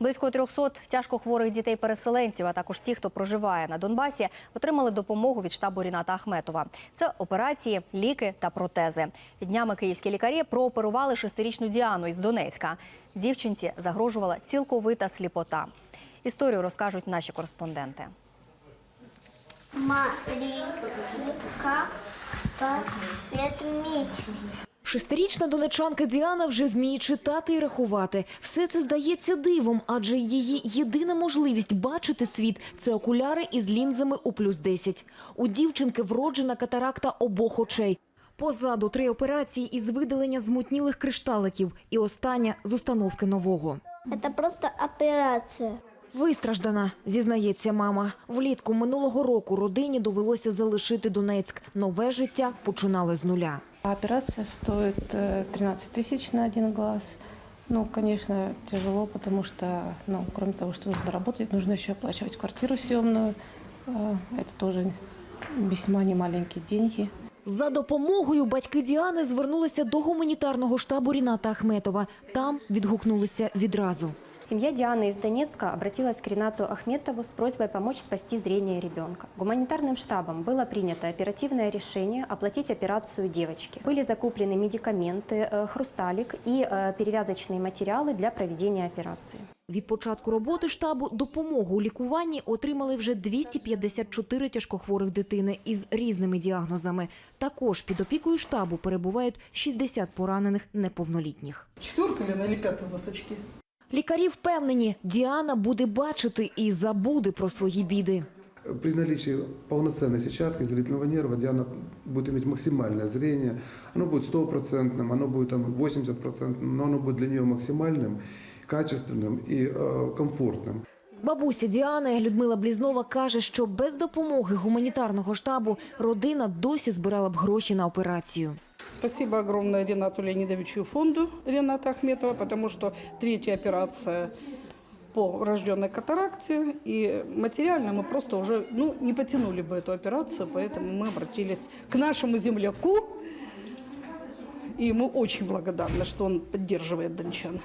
Близько 300 тяжкохворих дітей-переселенців, а також ті, хто проживає на Донбасі, отримали допомогу від штабу Ріната Ахметова. Це операції, ліки та протези. Днями київські лікарі прооперували шестирічну Діану із Донецька. Дівчинці загрожувала цілковита сліпота. Історію розкажуть наші кореспонденти. Марійка. Шестирічна донечанка Діана вже вміє читати і рахувати. Все це здається дивом, адже її єдина можливість бачити світ – це окуляри із лінзами у плюс 10. У дівчинки вроджена катаракта обох очей. Позаду три операції із видалення змутнілих кришталиків і остання з установки нового. Це просто операція. Вистраждана, зізнається мама. Влітку минулого року родині довелося залишити Донецьк. Нове життя починали з нуля. А Операция стоит э, 13 тысяч на один глаз. Ну, конечно, тяжело, потому что, ну, кроме того, что нужно работать, нужно еще оплачивать квартиру съемную. Э, Это тоже весьма немаленькие деньги. За допомогою батьки Діани звернулися до гуманітарного штабу Ріната Ахметова. Там відгукнулися відразу. Семья Дианы из Донецка обратилась к Ренату Ахметову с просьбой помочь спасти зрение ребенка. Гуманитарным штабом было принято оперативное решение оплатить операцию девочки. Были закуплены медикаменты, э, хрусталик и э, перевязочные материалы для проведения операции. Від початку роботи штабу допомогу у лікуванні отримали вже 254 тяжкохворих дитини із різними діагнозами. Також під опікою штабу перебувають 60 поранених неповнолітніх. Четверка, Лена, или пятая у вас очки? Лікарі впевнені, Діана буде бачити і забуде про свої біди. При наличии полноценной сетчатки зрительного нерва Диана будет иметь максимальное зрение. Оно будет стопроцентным, оно будет там 80%, но оно будет для нее максимальным, качественным и э, комфортным. Бабуся Діани Людмила Блізнова каже, що без допомоги гуманітарного штабу родина досі збирала б гроші на операцію. Спасибо огромное Ренату Леонидовичу и фонду Рената Ахметова, потому что третья операция по рожденной катаракте, и материально мы просто уже ну, не потянули бы эту операцию, поэтому мы обратились к нашему земляку, и мы очень благодарны, что он поддерживает дончан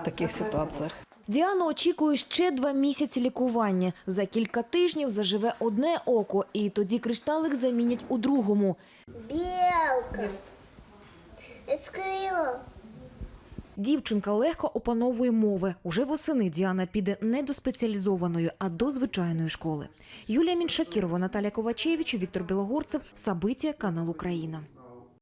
в таких ситуациях. Діану очікує ще два місяці лікування. За кілька тижнів заживе одне око, і тоді кришталик замінять у другому. Білка. Ескрило. Дівчинка легко опановує мови. Уже восени Діана піде не до спеціалізованої, а до звичайної школи. Юлія Міншакірова, Наталя Ковачевич, Віктор Білогорцев, Сабиття, канал Україна.